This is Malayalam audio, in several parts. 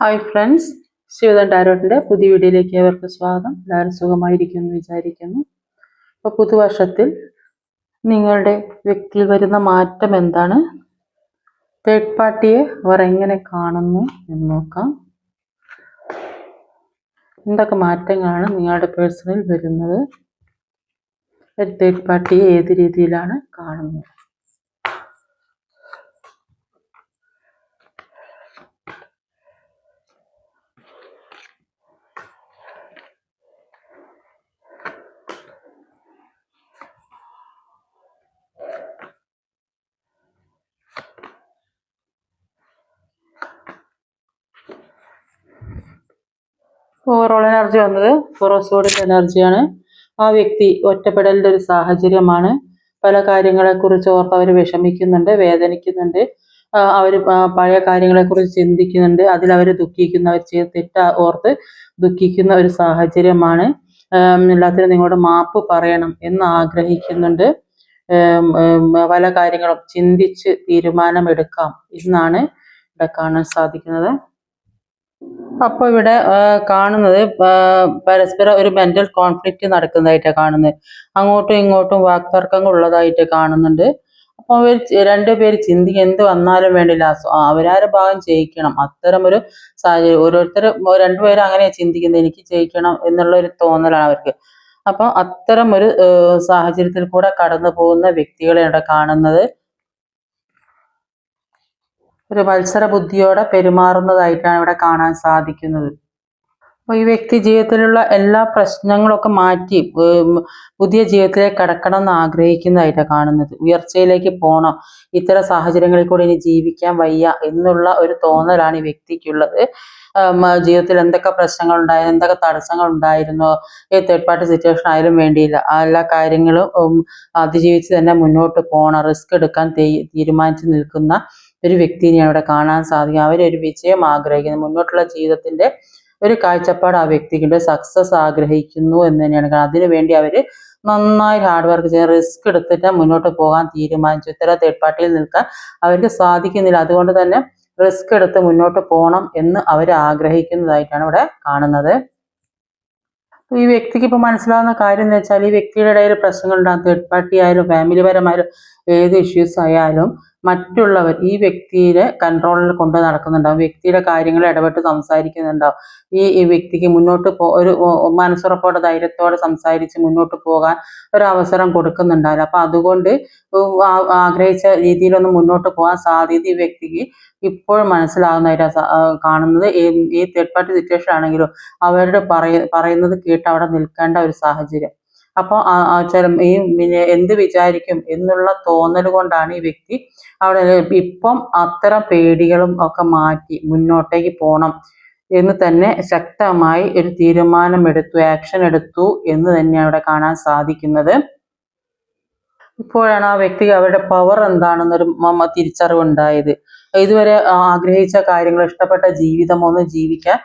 ഹായ് ഫ്രണ്ട്സ് ശിവദൻ ടാരോട്ടിന്റെ പുതിയ വീഡിയോയിലേക്ക് ഏവർക്ക് സ്വാഗതം. എല്ലാവരും സുഖമായിരിക്കുമെന്ന് വിചാരിക്കുന്നു. അപ്പോൾ പുതുവർഷത്തിൽ നിങ്ങളുടെ വ്യക്തിയിൽ വരുന്ന മാറ്റം എന്താണ്? തേർഡ് പാർട്ടിയെ അവർ എങ്ങനെ കാണുന്നു എന്ന് നോക്കാം. എന്തൊക്കെ മാറ്റങ്ങളാണ് നിങ്ങളുടെ പേഴ്സണിൽ വരുന്നത്? തേർഡ് പാർട്ടിയെ ഏത് രീതിയിലാണ് കാണുന്നത്? ഓവറോൾ എനർജി വന്നത് ഫൊറോസോഡിന്റെ എനർജിയാണ്. ആ വ്യക്തി ഒറ്റപ്പെടലിന്റെ ഒരു സാഹചര്യമാണ്. പല കാര്യങ്ങളെക്കുറിച്ച് ഓർത്ത് അവർ വിഷമിക്കുന്നുണ്ട് വേദനിക്കുന്നുണ്ട്. അവർ പഴയ കാര്യങ്ങളെക്കുറിച്ച് ചിന്തിക്കുന്നുണ്ട്. അതിൽ അവർ ദുഃഖിക്കുന്ന അവർ ചെയ്ത് തെറ്റ ഓർത്ത് ദുഃഖിക്കുന്ന ഒരു സാഹചര്യമാണ്. എല്ലാത്തിനും നിങ്ങളോട് മാപ്പ് പറയണം എന്ന് ആഗ്രഹിക്കുന്നുണ്ട്. പല കാര്യങ്ങളും ചിന്തിച്ച് തീരുമാനമെടുക്കാം എന്നാണ് ഇവിടെ കാണാൻ സാധിക്കുന്നത്. അപ്പോൾ ഇവിടെ കാണുന്നത് പരസ്പരം ഒരു മെന്റൽ കോൺഫ്ലിക്റ്റ് നടക്കുന്നതായിട്ടാണ് കാണുന്നത് അങ്ങോട്ടും ഇങ്ങോട്ടും വാക്തർക്കങ്ങൾ ഉള്ളതായിട്ട് കാണുന്നുണ്ട്. അപ്പോൾ അവർ രണ്ടുപേര് ചിന്തിക്കുക എന്ത് വന്നാലും വേണ്ടില്ല. അവരാരെ ഭാഗം ചെയ്യിക്കണം. അത്തരം ഒരു സാഹചര്യം ഓരോരുത്തർ രണ്ടുപേരും അങ്ങനെ ചിന്തിക്കുന്നത്. എനിക്ക് ജയിക്കണം എന്നുള്ള ഒരു തോന്നലാണ് അവർക്ക്. അപ്പോൾ അത്തരം ഒരു സാഹചര്യത്തിൽ കൂടെ കടന്നു പോകുന്ന വ്യക്തികളെ ഇവിടെ കാണുന്നത്. ഒരു മത്സര ബുദ്ധിയോടെ പെരുമാറുന്നതായിട്ടാണ് ഇവിടെ കാണാൻ സാധിക്കുന്നത്. അപ്പോൾ ഈ വ്യക്തി ജീവിതത്തിലുള്ള എല്ലാ പ്രശ്നങ്ങളൊക്കെ മാറ്റി പുതിയ ജീവിതത്തിലേക്ക് കടക്കണം എന്ന് ആഗ്രഹിക്കുന്നതായിട്ടാണ് കാണുന്നത്. ഉയർച്ചയിലേക്ക് പോകണം ഇത്തരം സാഹചര്യങ്ങളിൽ കൂടി ഇനി ജീവിക്കാൻ വയ്യ എന്നുള്ള ഒരു തോന്നലാണ് ഈ വ്യക്തിക്കുള്ളത്. ജീവിതത്തിൽ എന്തൊക്കെ പ്രശ്നങ്ങൾ ഉണ്ടായിരുന്നു എന്തൊക്കെ തടസ്സങ്ങൾ ഉണ്ടായിരുന്നോ ഈ തേർഡ് പാർട്ടി സിറ്റുവേഷൻ ആയാലും വേണ്ടിയില്ല. എല്ലാ കാര്യങ്ങളും അതിജീവിച്ച് തന്നെ മുന്നോട്ട് പോകണം. റിസ്ക് എടുക്കാൻ തീരുമാനിച്ച് നിൽക്കുന്ന ഒരു വ്യക്തിനെ അവിടെ കാണാൻ സാധിക്കും. അവരൊരു വിജയം ആഗ്രഹിക്കുന്നു. മുന്നോട്ടുള്ള ജീവിതത്തിന്റെ ഒരു കാഴ്ചപ്പാട് ആ വ്യക്തിക്കുണ്ട്. സക്സസ് ആഗ്രഹിക്കുന്നു എന്ന് തന്നെയാണ് കാരണം അതിനുവേണ്ടി അവർ നന്നായി ഹാർഡ് വർക്ക് ചെയ്യാൻ റിസ്ക് എടുത്തിട്ട് മുന്നോട്ട് പോകാൻ തീരുമാനിച്ചു. ഇത്തരം തേർഡ് പാർട്ടിയിൽ നിൽക്കാൻ അവർക്ക് സാധിക്കുന്നില്ല. അതുകൊണ്ട് തന്നെ റിസ്ക് എടുത്ത് മുന്നോട്ട് പോകണം എന്ന് അവർ ആഗ്രഹിക്കുന്നതായിട്ടാണ് ഇവിടെ കാണുന്നത്. ഈ വ്യക്തിക്ക് ഇപ്പൊ മനസ്സിലാവുന്ന കാര്യം എന്ന് വെച്ചാൽ ഈ വ്യക്തിയുടെ ഇടയിൽ പ്രശ്നങ്ങൾ ഉണ്ടാകും തേർഡ് പാർട്ടി ആയാലും ഫാമിലി പരമായാലും ഏത് ഇഷ്യൂസ് ആയാലും മറ്റുള്ളവർ ഈ വ്യക്തിയുടെ കൺട്രോളിൽ കൊണ്ട് നടക്കുന്നുണ്ടാവും വ്യക്തിയുടെ കാര്യങ്ങൾ ഇടപെട്ട് സംസാരിക്കുന്നുണ്ടാവും ഈ ഈ വ്യക്തിക്ക് മുന്നോട്ട് പോ ഒരു മനസ്സുറപ്പോടെ ധൈര്യത്തോടെ സംസാരിച്ച് മുന്നോട്ട് പോകാൻ ഒരു അവസരം കൊടുക്കുന്നുണ്ടാവില്ല. അപ്പൊ അതുകൊണ്ട് ആഗ്രഹിച്ച രീതിയിലൊന്നും മുന്നോട്ട് പോകാൻ സാധ്യത ഈ വ്യക്തിക്ക് ഇപ്പോഴും മനസ്സിലാകുന്നതായിട്ട് കാണുന്നത്. ഈ തേർഡ് പാർട്ടി സിറ്റുവേഷൻ ആണെങ്കിലും അവരുടെ പറയുന്നത് കേട്ട് അവിടെ നിൽക്കേണ്ട ഒരു സാഹചര്യം. അപ്പോൾ ചില ഈ എന്ത് വിചാരിക്കും എന്നുള്ള തോന്നൽ കൊണ്ടാണ് ഈ വ്യക്തി അവിടെ ഇപ്പം അത്തരം പേടികളും ഒക്കെ മാറ്റി മുന്നോട്ടേക്ക് പോകണം എന്ന് തന്നെ ശക്തമായി ഒരു തീരുമാനമെടുത്തു ആക്ഷൻ എടുത്തു എന്ന് തന്നെ അവിടെ കാണാൻ സാധിക്കുന്നത്. ഇപ്പോഴാണ് ആ വ്യക്തി അവരുടെ പവർ എന്താണെന്നൊരു മമ്മ തിരിച്ചറിവുണ്ടായത്. ഇതുവരെ ആഗ്രഹിച്ച കാര്യങ്ങൾ ഇഷ്ടപ്പെട്ട ജീവിതമൊന്നും ജീവിക്കാൻ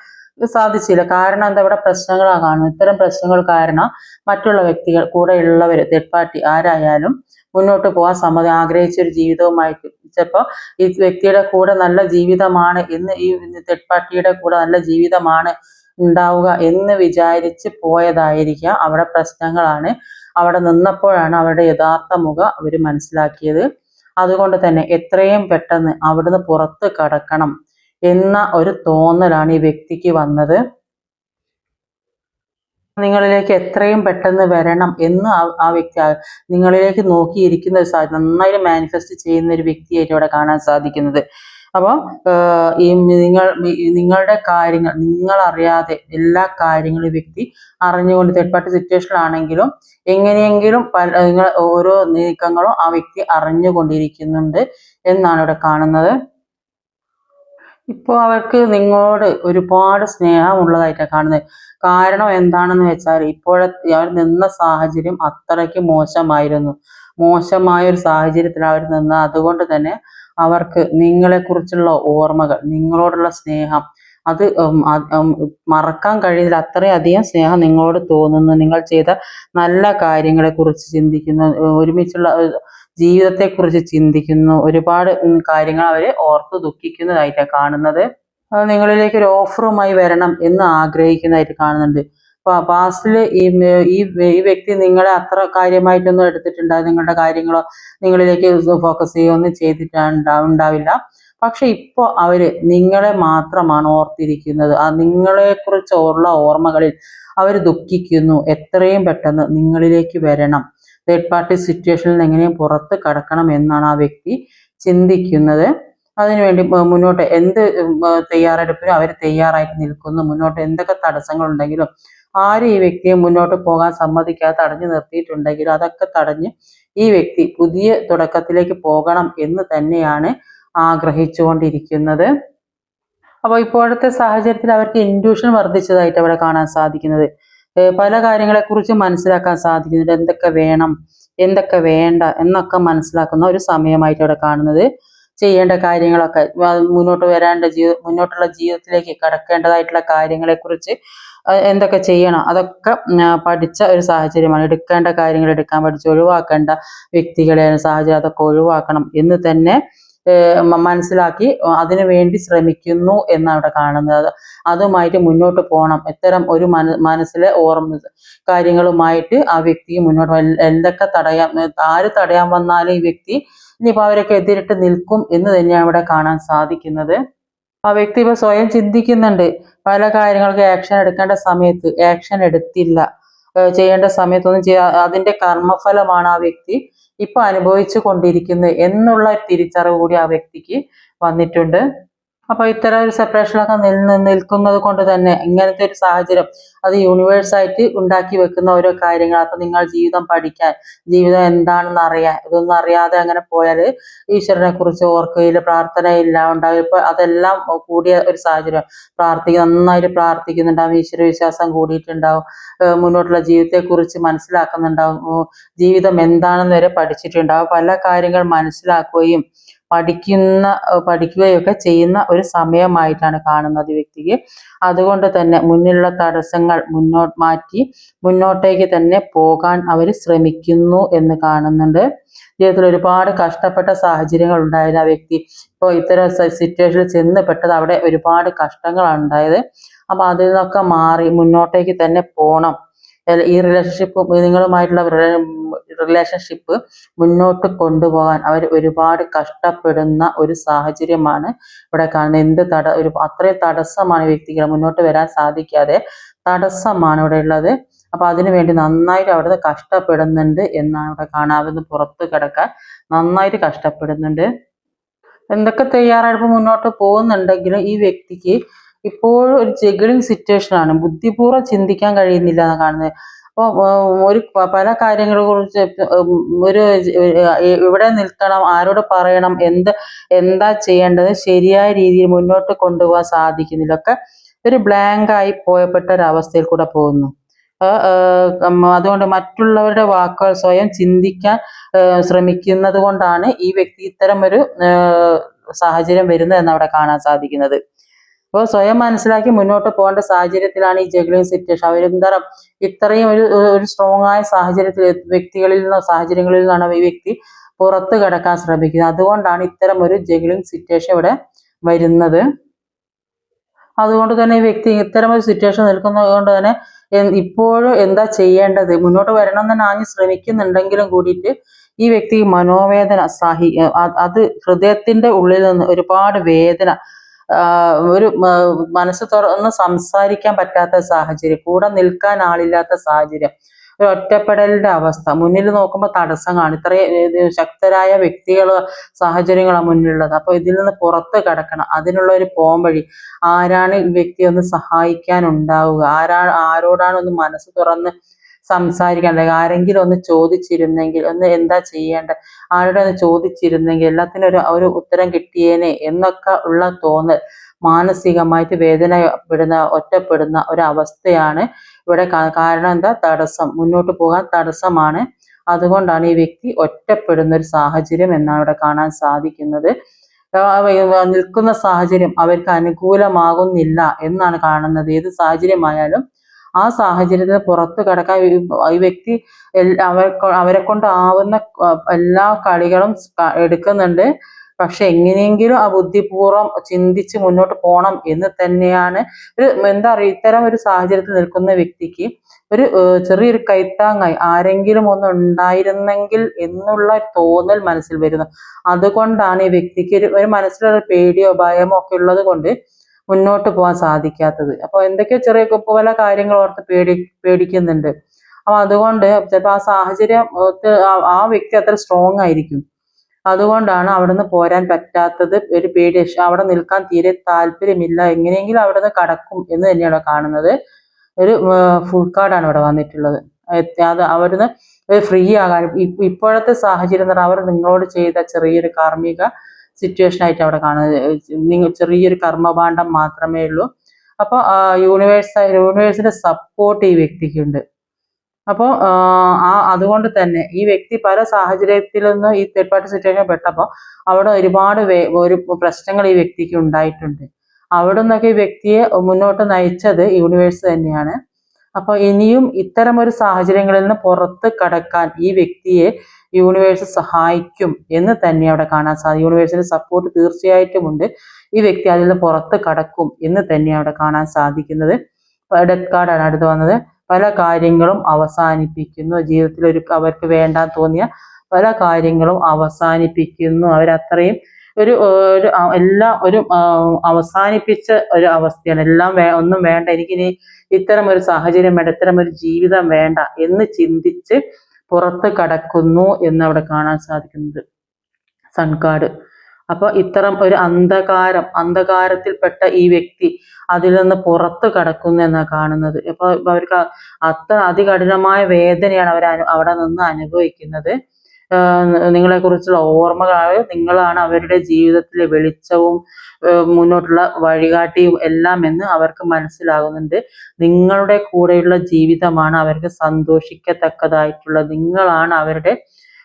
സാധിച്ചില്ല. കാരണം എന്താ? ഇവിടെ പ്രശ്നങ്ങളാണ് കാണുന്നത്. ഇത്തരം പ്രശ്നങ്ങൾ കാരണം മറ്റുള്ള വ്യക്തികൾ കൂടെ ഉള്ളവർ തേർഡ് പാർട്ടി ആരായാലും മുന്നോട്ട് പോകാൻ സമ്മതി ആഗ്രഹിച്ച ഒരു ജീവിതവുമായിട്ട് ചിലപ്പോൾ ഈ വ്യക്തിയുടെ കൂടെ നല്ല ജീവിതമാണ് എന്ന് ഈ തേർഡ് പാർട്ടിയുടെ കൂടെ നല്ല ജീവിതമാണ് ഉണ്ടാവുക എന്ന് വിചാരിച്ച് പോയതായിരിക്കാം അവിടെ പ്രശ്നങ്ങളാണ്. അവിടെ നിന്നപ്പോഴാണ് അവരുടെ യഥാർത്ഥ മുഖം അവർ മനസ്സിലാക്കിയത്. അതുകൊണ്ട് തന്നെ എത്രയും പെട്ടെന്ന് അവിടുന്ന് പുറത്ത് കടക്കണം. എന്ന ഒരു തോന്നലാണ് ഈ വ്യക്തിക്ക് വന്നത്. നിങ്ങളിലേക്ക് എത്രയും പെട്ടെന്ന് വരണം എന്ന് ആ വ്യക്തി നിങ്ങളിലേക്ക് നോക്കിയിരിക്കുന്ന ഒരു സാധ്യത നന്നായി മാനിഫെസ്റ്റ് ചെയ്യുന്ന ഒരു വ്യക്തിയായിട്ട് ഇവിടെ കാണാൻ സാധിക്കുന്നത്. അപ്പോൾ ഈ നിങ്ങൾ നിങ്ങളുടെ കാര്യങ്ങൾ നിങ്ങൾ അറിയാതെ എല്ലാ കാര്യങ്ങളും വ്യക്തി അറിഞ്ഞുകൊണ്ട് തേർഡ് പാർട്ടി സിറ്റുവേഷനിലാണെങ്കിലും എങ്ങനെയെങ്കിലും പല നിങ്ങൾ ഓരോ നീക്കങ്ങളും ആ വ്യക്തി അറിഞ്ഞുകൊണ്ടിരിക്കുന്നുണ്ട് എന്നാണ് ഇവിടെ കാണുന്നത്. ഇപ്പോൾ അവർക്ക് നിങ്ങളോട് ഒരുപാട് സ്നേഹമുള്ളതായിട്ടാണ് കാണുന്നത്. കാരണം എന്താണെന്ന് വെച്ചാൽ ഇപ്പോഴത്തെ അവർ നിന്ന സാഹചര്യം അത്രയ്ക്ക് മോശമായിരുന്നു. മോശമായ ഒരു സാഹചര്യത്തിൽ അവർ നിന്ന് അതുകൊണ്ട് തന്നെ അവർക്ക് നിങ്ങളെക്കുറിച്ചുള്ള ഓർമ്മകൾ നിങ്ങളോടുള്ള സ്നേഹം അത് മറക്കാൻ കഴിയില്ല. അത്രയധികം സ്നേഹം നിങ്ങളോട് തോന്നുന്നു. നിങ്ങൾ ചെയ്ത നല്ല കാര്യങ്ങളെ കുറിച്ച് ചിന്തിക്കുന്നു. ഒരുമിച്ചുള്ള ജീവിതത്തെ കുറിച്ച് ചിന്തിക്കുന്നു. ഒരുപാട് കാര്യങ്ങൾ അവർ ഓർത്ത് ദുഃഖിക്കുന്നതായിട്ടാണ് കാണുന്നത്. നിങ്ങളിലേക്ക് ഒരു ഓഫറുമായി വരണം എന്ന് ആഗ്രഹിക്കുന്നതായിട്ട് കാണുന്നുണ്ട്. പാസ്റ്റിൽ ഈ ഈ ഈ വ്യക്തി നിങ്ങളെ അത്ര കാര്യമായിട്ടൊന്നും എടുത്തിട്ടുണ്ടാവും നിങ്ങളുടെ കാര്യങ്ങളോ നിങ്ങളിലേക്ക് ഫോക്കസ് ചെയ്യുകയൊന്നും ചെയ്തിട്ടുണ്ടാവില്ല പക്ഷെ ഇപ്പോൾ അവർ നിങ്ങളെ മാത്രമാണ് ഓർത്തിരിക്കുന്നത്. ആ നിങ്ങളെക്കുറിച്ചുള്ള ഓർമ്മകളിൽ അവർ ദുഃഖിക്കുന്നു. എത്രയും പെട്ടെന്ന് നിങ്ങളിലേക്ക് വരണം. തേർഡ് പാർട്ടി സിറ്റുവേഷനിൽ നിന്ന് എങ്ങനെയും പുറത്ത് കടക്കണം എന്നാണ് ആ വ്യക്തി ചിന്തിക്കുന്നത്. അതിനുവേണ്ടി മുന്നോട്ട് എന്ത് തയ്യാറെടുപ്പിനും അവർ തയ്യാറായിട്ട് നിൽക്കുന്നു. മുന്നോട്ട് എന്തൊക്കെ തടസ്സങ്ങളുണ്ടെങ്കിലും ആരും ഈ വ്യക്തിയെ മുന്നോട്ട് പോകാൻ സമ്മതിക്കാതെ തടഞ്ഞു നിർത്തിയിട്ടുണ്ടെങ്കിലും അതൊക്കെ തടഞ്ഞ് ഈ വ്യക്തി പുതിയ തുടക്കത്തിലേക്ക് പോകണം എന്ന് തന്നെയാണ് ആഗ്രഹിച്ചുകൊണ്ടിരിക്കുന്നത്. അപ്പോൾ ഇപ്പോഴത്തെ സാഹചര്യത്തിൽ അവർക്ക് ഇൻഡ്യൂഷൻ വർദ്ധിച്ചതായിട്ട് അവിടെ കാണാൻ സാധിക്കുന്നത്. പല കാര്യങ്ങളെക്കുറിച്ച് മനസ്സിലാക്കാൻ സാധിക്കുന്നുണ്ട്. എന്തൊക്കെ വേണം എന്തൊക്കെ വേണ്ട എന്നൊക്കെ മനസ്സിലാക്കുന്ന ഒരു സമയമായിട്ട് അവിടെ കാണുന്നത്. ചെയ്യേണ്ട കാര്യങ്ങളൊക്കെ മുന്നോട്ട് വരേണ്ട ജീവിത മുന്നോട്ടുള്ള ജീവിതത്തിലേക്ക് കടക്കേണ്ടതായിട്ടുള്ള കാര്യങ്ങളെക്കുറിച്ച് കുറിച്ച് എന്തൊക്കെ ചെയ്യണം അതൊക്കെ പഠിച്ച ഒരു സാഹചര്യമാണ്. എടുക്കേണ്ട കാര്യങ്ങൾ എടുക്കാൻ പഠിച്ച് ഒഴിവാക്കേണ്ട വ്യക്തികളെ സാഹചര്യം അതൊക്കെ ഒഴിവാക്കണം എന്ന് തന്നെ മനസ്സിലാക്കി അതിനു വേണ്ടി ശ്രമിക്കുന്നു എന്നാണ് അവിടെ കാണുന്നത്. അതുമായിട്ട് മുന്നോട്ട് പോകണം. ഇത്തരം ഒരു മന മനസ്സിലെ ഓർമ്മ കാര്യങ്ങളുമായിട്ട് ആ വ്യക്തി മുന്നോട്ട് എന്തൊക്കെ തടയാൻ ആര് തടയാൻ വന്നാലും ഈ വ്യക്തി ഇനിയിപ്പോൾ അവരൊക്കെ എതിരിട്ട് നിൽക്കും എന്ന് തന്നെയാണ് ഇവിടെ കാണാൻ സാധിക്കുന്നത്. ആ വ്യക്തി ഇപ്പൊ സ്വയം ചിന്തിക്കുന്നുണ്ട്. പല കാര്യങ്ങൾക്ക് ആക്ഷൻ എടുക്കേണ്ട സമയത്ത് ആക്ഷൻ എടുത്തില്ല. ചെയ്യേണ്ട സമയത്തൊന്നും ചെയ്യാ അതിന്റെ കർമ്മഫലമാണ് ആ വ്യക്തി ഇപ്പൊ അനുഭവിച്ചു കൊണ്ടിരിക്കുന്നത് എന്നുള്ള തിരിച്ചറിവ് കൂടി ആ വ്യക്തിക്ക് വന്നിട്ടുണ്ട്. അപ്പൊ ഇത്തരം ഒരു സെപ്പറേഷനൊക്കെ നിന്ന് നിൽക്കുന്നത് കൊണ്ട് തന്നെ ഇങ്ങനത്തെ ഒരു സാഹചര്യം അത് യൂണിവേഴ്സ് ആയിട്ട് ഉണ്ടാക്കി വെക്കുന്ന ഓരോ കാര്യങ്ങൾ അപ്പൊ നിങ്ങൾ ജീവിതം പഠിക്കാൻ ജീവിതം എന്താണെന്ന് അറിയാൻ ഇതൊന്നും അറിയാതെ അങ്ങനെ പോയാൽ ഈശ്വരനെ കുറിച്ച് ഓർക്കുകയില്ല പ്രാർത്ഥനയില്ല ഉണ്ടാവും ഇപ്പൊ അതെല്ലാം കൂടിയ ഒരു സാഹചര്യം. പ്രാർത്ഥിക്കുക നന്നായിട്ട് പ്രാർത്ഥിക്കുന്നുണ്ടാവും ഈശ്വര വിശ്വാസം കൂടിയിട്ടുണ്ടാവും മുന്നോട്ടുള്ള ജീവിതത്തെ കുറിച്ച് മനസ്സിലാക്കുന്നുണ്ടാവും ജീവിതം എന്താണെന്ന് വരെ പഠിച്ചിട്ടുണ്ടാവും. പല കാര്യങ്ങൾ മനസ്സിലാക്കുകയും പഠിക്കുന്ന പഠിക്കുകയൊക്കെ ചെയ്യുന്ന ഒരു സമയമായിട്ടാണ് കാണുന്നത് വ്യക്തിക്ക്. അതുകൊണ്ട് തന്നെ മുന്നിലുള്ള തടസ്സങ്ങൾ മുന്നോട്ട് മാറ്റി മുന്നോട്ടേക്ക് തന്നെ പോകാൻ അവർ ശ്രമിക്കുന്നു എന്ന് കാണുന്നുണ്ട്. ജീവിതത്തിൽ ഒരുപാട് കഷ്ടപ്പെട്ട സാഹചര്യങ്ങൾ ഉണ്ടായത് ആ വ്യക്തി. ഇപ്പോൾ ഇത്തരം സിറ്റുവേഷനിൽ ചെന്ന് പെട്ടത് അവിടെ ഒരുപാട് കഷ്ടങ്ങളാണ് ഉണ്ടായത്. അപ്പൊ അതിൽ നിന്നൊക്കെ മാറി മുന്നോട്ടേക്ക് തന്നെ എൽ- ഈ റിലേഷൻഷിപ്പ് നിങ്ങളുമായിട്ടുള്ള റിലേഷൻഷിപ്പ് മുന്നോട്ട് കൊണ്ടുപോകാൻ അവർ ഒരുപാട് കഷ്ടപ്പെടുന്ന ഒരു സാഹചര്യമാണ് ഇവിടെ കാണുന്നത്. എന്ത് തട ഒരു അത്രയും തടസ്സമാണ് വ്യക്തികൾ മുന്നോട്ട് വരാൻ സാധിക്കാതെ തടസ്സമാണ് ഇവിടെ ഉള്ളത്. അപ്പൊ അതിനു വേണ്ടി നന്നായിട്ട് അവിടുന്ന് കഷ്ടപ്പെടുന്നുണ്ട് എന്നാണ് ഇവിടെ കാണാവുന്നത് പുറത്ത് കിടക്കാൻ. നന്നായിട്ട് കഷ്ടപ്പെടുന്നുണ്ട്. എന്തൊക്കെ തയ്യാറെടുപ്പ് മുന്നോട്ട് പോകുന്നുണ്ടെങ്കിലും ഈ വ്യക്തിക്ക് ഇപ്പോഴും ഒരു ജഗിളിങ് സിറ്റുവേഷൻ ആണ്. ബുദ്ധിപൂർവം ചിന്തിക്കാൻ കഴിയുന്നില്ല എന്ന് കാണുന്നത്. അപ്പോൾ ഒരു പല കാര്യങ്ങളെ കുറിച്ച് ഒരു ഇവിടെ നിൽക്കണം ആരോട് പറയണം എന്ത് എന്താ ചെയ്യേണ്ടത് ശരിയായ രീതിയിൽ മുന്നോട്ട് കൊണ്ടുപോകാൻ സാധിക്കുന്നില്ല. ഒക്കെ ഒരു ബ്ലാങ്ക് ആയി പോയപ്പെട്ട ഒരു അവസ്ഥയിൽ കൂടെ പോകുന്നു. അതുകൊണ്ട് മറ്റുള്ളവരുടെ വാക്കുകൾ സ്വയം ചിന്തിക്കാൻ ശ്രമിക്കുന്നത് കൊണ്ടാണ് ഈ വ്യക്തി ഇത്തരം ഒരു സാഹചര്യം വരുന്നത് എന്ന് അവിടെ കാണാൻ സാധിക്കുന്നത്. അപ്പോൾ സ്വയം മനസ്സിലാക്കി മുന്നോട്ട് പോകേണ്ട സാഹചര്യത്തിലാണ് ഈ ജഗ്ലിംഗ് സിറ്റുവേഷൻ അവരെന്താ ഇത്രയും ഒരു ഒരു സ്ട്രോങ് ആയ സാഹചര്യത്തിൽ വ്യക്തികളിൽ നിന്നോ സാഹചര്യങ്ങളിൽ നിന്നാണ് ഈ വ്യക്തി പുറത്ത് കിടക്കാൻ ശ്രമിക്കുന്നത്? അതുകൊണ്ടാണ് ഇത്തരം ഒരു ജഗ്ലിംഗ് സിറ്റുവേഷൻ ഇവിടെ വരുന്നത്. അതുകൊണ്ട് തന്നെ ഈ വ്യക്തി ഇത്തരം ഒരു സിറ്റുവേഷൻ നിൽക്കുന്നത് കൊണ്ട് തന്നെ ഇപ്പോഴും എന്താ ചെയ്യേണ്ടത്? മുന്നോട്ട് വരണം എന്ന് ആഞ്ഞ് ശ്രമിക്കുന്നുണ്ടെങ്കിലും കൂടിയിട്ട് ഈ വ്യക്തി മനോവേദന സഹി അത് ഹൃദയത്തിന്റെ ഉള്ളിൽ നിന്ന് ഒരുപാട് വേദന ഒരു മനസ്സ് തുറന്ന് സംസാരിക്കാൻ പറ്റാത്ത സാഹചര്യം കൂടെ നിൽക്കാൻ ആളില്ലാത്ത സാഹചര്യം ഒരു ഒറ്റപ്പെടലിന്റെ അവസ്ഥ. മുന്നിൽ നോക്കുമ്പോൾ തടസ്സങ്ങളാണ്. ഇത്രയും ഇത് ശക്തരായ വ്യക്തികൾ സാഹചര്യങ്ങളാണ് മുന്നിലുള്ളത്. അപ്പൊ ഇതിൽ നിന്ന് പുറത്ത് കിടക്കണം. അതിനുള്ള ഒരു പോംവഴി ആരാണ് വ്യക്തി ഒന്ന് സഹായിക്കാൻ ഉണ്ടാവുക? ആരാ ആരോടാണ് ഒന്ന് മനസ്സ് തുറന്ന് സംസാരിക്കാൻ അല്ലെങ്കിൽ ആരെങ്കിലും ഒന്ന് ചോദിച്ചിരുന്നെങ്കിൽ ഒന്ന് എന്താ ചെയ്യേണ്ടത്? ആരുടെ ഒന്ന് ചോദിച്ചിരുന്നെങ്കിൽ എല്ലാത്തിനും ഒരു ഒരു ഉത്തരം കിട്ടിയേനെ എന്നൊക്കെ ഉള്ള തോന്നൽ മാനസികമായിട്ട് വേദനപ്പെടുന്ന ഒറ്റപ്പെടുന്ന ഒരു അവസ്ഥയാണ് ഇവിടെ കാരണം എന്താ? തടസ്സം. മുന്നോട്ട് പോകാൻ തടസ്സമാണ്. അതുകൊണ്ടാണ് ഈ വ്യക്തി ഒറ്റപ്പെടുന്ന ഒരു സാഹചര്യം എന്നാണ് ഇവിടെ കാണാൻ സാധിക്കുന്നത്. നിൽക്കുന്ന സാഹചര്യം അവർക്ക് അനുകൂലമാകുന്നില്ല എന്നാണ് കാണുന്നത്. ഏത് സാഹചര്യമായാലും ആ സാഹചര്യത്തിന് പുറത്ത് കടക്കാൻ ഈ- വ്യക്തി അവരെ കൊണ്ടാവുന്ന എല്ലാ കളികളും എടുക്കുന്നുണ്ട്. പക്ഷെ എങ്ങനെയെങ്കിലും ആ ബുദ്ധിപൂർവം ചിന്തിച്ച് മുന്നോട്ട് പോകണം എന്ന് തന്നെയാണ് ഒരു എന്താ പറയുക ഇത്തരം ഒരു സാഹചര്യത്തിൽ നിൽക്കുന്ന വ്യക്തിക്ക് ഒരു ചെറിയൊരു കൈത്താങ്ങായി ആരെങ്കിലും ഒന്ന് ഉണ്ടായിരുന്നെങ്കിൽ എന്നുള്ള തോന്നൽ മനസ്സിൽ വരുന്നു. അതുകൊണ്ടാണ് ഈ വ്യക്തിക്ക് ഒരു മനസ്സിലൊരു പേടിയോ ഭയമോ ഒക്കെ ഉള്ളത് കൊണ്ട് മുന്നോട്ട് പോകാൻ സാധിക്കാത്തത്. അപ്പോൾ എന്തൊക്കെയോ ചെറിയ പല കാര്യങ്ങൾ ഓർത്ത് പേടി പേടിക്കുന്നുണ്ട്. അപ്പൊ അതുകൊണ്ട് ചിലപ്പോൾ ആ സാഹചര്യം ആ വ്യക്തി അത്ര സ്ട്രോങ് ആയിരിക്കും. അതുകൊണ്ടാണ് അവിടുന്ന് പോരാൻ പറ്റാത്തത് ഒരു പേടി. അവിടെ നിൽക്കാൻ തീരെ താല്പര്യമില്ല. എങ്ങനെയെങ്കിലും അവിടുന്ന് കടക്കും എന്ന് തന്നെയാണ് കാണുന്നത്. ഒരു ഫുൾ കാർഡാണ് ഇവിടെ വന്നിട്ടുള്ളത്. അത് അവിടുന്ന് ഫ്രീ ആകാൻ ഇപ്പോഴത്തെ സാഹചര്യം എന്ന് പറഞ്ഞാൽ അവർ നിങ്ങളോട് ചെയ്ത ചെറിയൊരു കാർമ്മിക സിറ്റുവേഷൻ ആയിട്ട് അവിടെ കാണുന്നത്. നിങ്ങൾ ചെറിയൊരു കർമ്മഭാണ്ഡം മാത്രമേ ഉള്ളൂ. അപ്പോൾ യൂണിവേഴ്സ് യൂണിവേഴ്സിന്റെ സപ്പോർട്ട് ഈ വ്യക്തിക്കുണ്ട്. അപ്പോൾ ആ അതുകൊണ്ട് തന്നെ ഈ വ്യക്തി പല സാഹചര്യത്തിൽ നിന്ന് ഈ തേർഡ് പാർട്ടി സിറ്റുവേഷൻ പെട്ടപ്പോൾ അവിടെ ഒരുപാട് ഒരു പ്രശ്നങ്ങൾ ഈ വ്യക്തിക്ക് ഉണ്ടായിട്ടുണ്ട്. അവിടെ നിന്നൊക്കെ ഈ വ്യക്തിയെ മുന്നോട്ട് നയിച്ചത് യൂണിവേഴ്സ് തന്നെയാണ്. അപ്പോൾ ഇനിയും ഇത്തരം ഒരു സാഹചര്യങ്ങളിൽ നിന്ന് പുറത്ത് കടക്കാൻ ഈ വ്യക്തിയെ യൂണിവേഴ്സ് സഹായിക്കും എന്ന് തന്നെ അവിടെ കാണാൻ സാധിക്കും യൂണിവേഴ്സിന്റെ സപ്പോർട്ട് തീർച്ചയായിട്ടും ഉണ്ട്. ഈ വ്യക്തി അതിൽ നിന്ന് പുറത്ത് കടക്കും എന്ന് തന്നെ അവിടെ കാണാൻ സാധിക്കുന്നത്. ഡെത്ത് കാർഡാണ് അടുത്ത് വന്നത്. പല കാര്യങ്ങളും അവസാനിപ്പിക്കുന്നു. ജീവിതത്തിൽ ഒരു അവർക്ക് വേണ്ടാൻ തോന്നിയ പല കാര്യങ്ങളും അവസാനിപ്പിക്കുന്നു. അവരത്രയും ഒരു ഒരു എല്ലാം ഒരു അവസാനിപ്പിച്ച ഒരു അവസ്ഥയാണ്. എല്ലാം വേ ഒന്നും വേണ്ട. എനിക്കിനി ഇത്തരം ഒരു സാഹചര്യം വേണ്ട. ഇത്തരം ഒരു ജീവിതം വേണ്ട എന്ന് ചിന്തിച്ച് പുറത്ത് കടക്കുന്നു എന്ന് അവിടെ കാണാൻ സാധിക്കുന്നത് സൺകാട്. അപ്പൊ ഇത്തരം ഒരു അന്ധകാരം അന്ധകാരത്തിൽപ്പെട്ട ഈ വ്യക്തി അതിൽ നിന്ന് പുറത്ത് കടക്കുന്നു എന്നാണ് കാണുന്നത്. അപ്പൊ അവർക്ക് അത്ര അതികഠിനമായ വേദനയാണ് അവർ അവിടെ നിന്ന് അനുഭവിക്കുന്നത്. നിങ്ങളെക്കുറിച്ചുള്ള ഓർമ്മകൾ നിങ്ങളാണ് അവരുടെ ജീവിതത്തിലെ വെളിച്ചവും മുന്നോട്ടുള്ള വഴികാട്ടിയും എല്ലാം എന്ന് അവർക്ക് മനസ്സിലാകുന്നുണ്ട്. നിങ്ങളുടെ കൂടെയുള്ള ജീവിതമാണ് അവർക്ക് സന്തോഷിക്കത്തക്കതായിട്ടുള്ള. നിങ്ങളാണ് അവരുടെ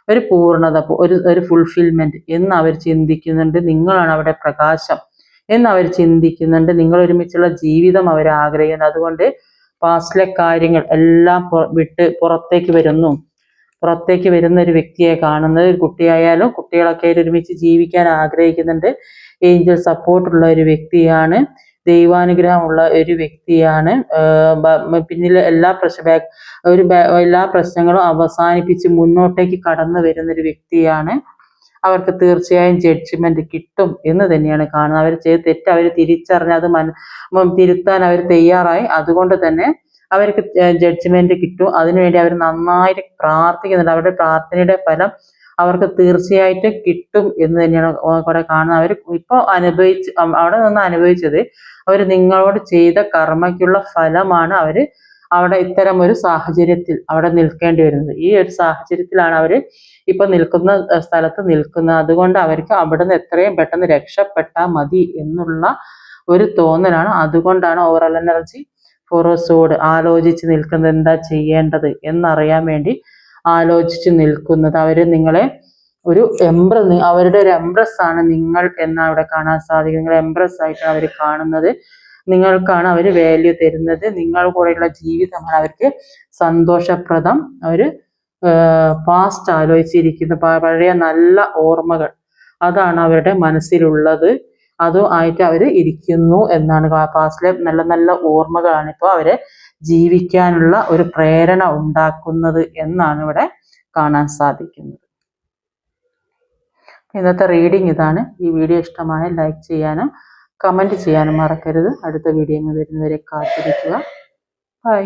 ഒരു പൂർണത ഒരു ഒരു ഫുൾഫിൽമെന്റ് എന്ന് അവർ ചിന്തിക്കുന്നുണ്ട്. നിങ്ങളാണ് അവരുടെ പ്രകാശം എന്ന് അവർ ചിന്തിക്കുന്നുണ്ട്. നിങ്ങൾ ഒരുമിച്ചുള്ള ജീവിതം അവർ ആഗ്രഹിക്കുന്നു. അതുകൊണ്ട് പാസ്റ്റിലെ കാര്യങ്ങൾ എല്ലാം വിട്ട് പുറത്തേക്ക് വരുന്നു. പുറത്തേക്ക് വരുന്ന ഒരു വ്യക്തിയെ കാണുന്നത്. ഒരു കുട്ടിയായാലും കുട്ടികളൊക്കെ ഒരുമിച്ച് ജീവിക്കാൻ ആഗ്രഹിക്കുന്നുണ്ട്. ഏഞ്ചൽ സപ്പോർട്ടുള്ള ഒരു വ്യക്തിയാണ്. ദൈവാനുഗ്രഹമുള്ള ഒരു വ്യക്തിയാണ്. പിന്നിലെ എല്ലാ പ്രശ്ന ഒരു എല്ലാ പ്രശ്നങ്ങളും അവസാനിപ്പിച്ച് മുന്നോട്ടേക്ക് കടന്നു വരുന്ന ഒരു വ്യക്തിയാണ്. അവർക്ക് തീർച്ചയായും ജഡ്ജ്മെന്റ് കിട്ടും എന്ന് തന്നെയാണ് കാണുന്നത്. അവർ ചെയ്ത് തെറ്റ് അവർ തിരിച്ചറിഞ്ഞ് അത് മന തിരുത്താൻ അവർ തയ്യാറായി. അതുകൊണ്ട് തന്നെ അവർക്ക് ജഡ്ജ്മെന്റ് കിട്ടും. അതിനുവേണ്ടി അവർ നന്നായിട്ട് പ്രാർത്ഥിക്കുന്നുണ്ട്. അവരുടെ പ്രാർത്ഥനയുടെ ഫലം അവർക്ക് തീർച്ചയായിട്ടും കിട്ടും എന്ന് തന്നെയാണ് കുറെ കാണുന്നത്. അവർ ഇപ്പോൾ അനുഭവിച്ച് അവിടെ നിന്ന് അനുഭവിച്ചത് അവർ നിങ്ങളോട് ചെയ്ത കർമ്മയ്ക്കുള്ള ഫലമാണ് അവർ അവിടെ ഇത്തരം ഒരു സാഹചര്യത്തിൽ അവിടെ നിൽക്കേണ്ടി വരുന്നത്. ഈ ഒരു സാഹചര്യത്തിലാണ് അവർ ഇപ്പൊ നിൽക്കുന്ന സ്ഥലത്ത് നിൽക്കുന്നത്. അതുകൊണ്ട് അവർക്ക് അവിടുന്ന് എത്രയും പെട്ടെന്ന് രക്ഷപ്പെട്ടാൽ മതി എന്നുള്ള ഒരു തോന്നലാണ്. അതുകൊണ്ടാണ് ഓവറൽ എനർജി ഫോറോസോഡ് ആലോചിച്ച് നിൽക്കുന്നത് എന്താ ചെയ്യേണ്ടത് എന്നറിയാൻ വേണ്ടി ആലോചിച്ച് നിൽക്കുന്നത്. അവർ നിങ്ങളെ ഒരു എംബ്ര അവരുടെ ഒരു എംബ്രസ് ആണ് നിങ്ങൾ എന്ന് അവിടെ കാണാൻ സാധിക്കും നിങ്ങൾ എംബ്രസ് ആയിട്ടാണ് അവർ കാണുന്നത്. നിങ്ങൾക്കാണ് അവർ വാല്യൂ തരുന്നത്. നിങ്ങൾ കൂടെയുള്ള ജീവിതമാണ് അവർക്ക് സന്തോഷപ്രദം. അവർ പാസ്റ്റ് ആലോചിച്ചിരിക്കുന്ന. പഴയ നല്ല ഓർമ്മകൾ. അതാണ് അവരുടെ മനസ്സിലുള്ളത്. അതും ആയിട്ട് അവർ ഇരിക്കുന്നു എന്നാണ് പാസ്റ്റിലെ നല്ല നല്ല ഓർമ്മകളാണ് ഇപ്പോൾ അവരെ ജീവിക്കാനുള്ള ഒരു പ്രേരണ ഉണ്ടാക്കുന്നത് എന്നാണ് ഇവിടെ കാണാൻ സാധിക്കുന്നത്. ഇന്നത്തെ റീഡിംഗ് ഇതാണ്. ഈ വീഡിയോ ഇഷ്ടമായ ലൈക്ക് ചെയ്യാനും കമന്റ് ചെയ്യാനും മറക്കരുത്. അടുത്ത വീഡിയോ വരുന്നവരെ കാത്തിരിക്കുക. ബൈ.